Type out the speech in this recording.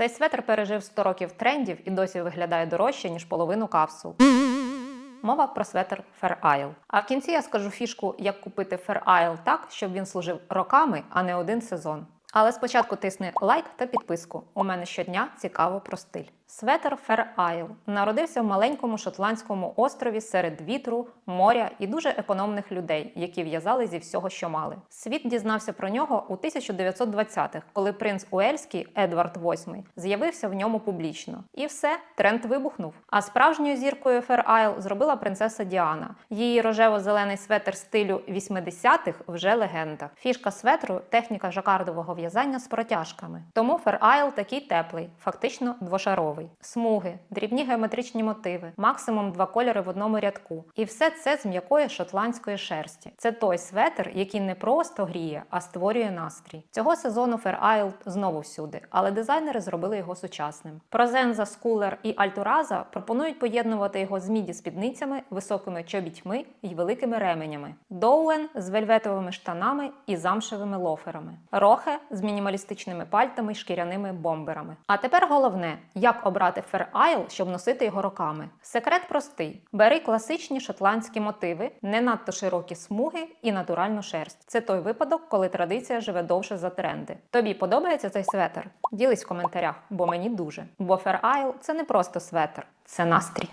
Цей светр пережив 100 років трендів і досі виглядає дорожче, ніж половину капсул. Мова про светр Fair Isle. А в кінці я скажу фішку, як купити Fair Isle так, щоб він служив роками, а не один сезон. Але спочатку тисни лайк та підписку. У мене щодня цікаво про стиль. Светер Fair Isle народився в маленькому шотландському острові серед вітру, моря і дуже економних людей, які в'язали зі всього, що мали. Світ дізнався про нього у 1920-х, коли принц Уельський Едвард VIII з'явився в ньому публічно. І все, тренд вибухнув. А справжньою зіркою Fair Isle зробила принцеса Діана. Її рожево-зелений светр стилю 80-х вже легенда. Фішка светру техніка жакардового в'язання з протяжками. Тому Isle такий теплий, фактично двошаровий. Смуги, дрібні геометричні мотиви, максимум два кольори в одному рядку. І все це з м'якої шотландської шерсті. Це той светр, який не просто гріє, а створює настрій. Цього сезону Isle знову всюди, але дизайнери зробили його сучасним. Прозенза, скулер і альтураза пропонують поєднувати його з міді спідницями, високими чобітьми і великими ременями. Доуен з вельветовими штанами і замшевими лоферами. Рохе з мінімалістичними пальтами й шкіряними бомберами. А тепер головне, як обрати Fair Isle, щоб носити його роками. Секрет простий: бери класичні шотландські мотиви, не надто широкі смуги і натуральну шерсть. Це той випадок, коли традиція живе довше за тренди. Тобі подобається цей светр? Ділись в коментарях, бо мені дуже. Бо Fair Isle – це не просто светр, це настрій.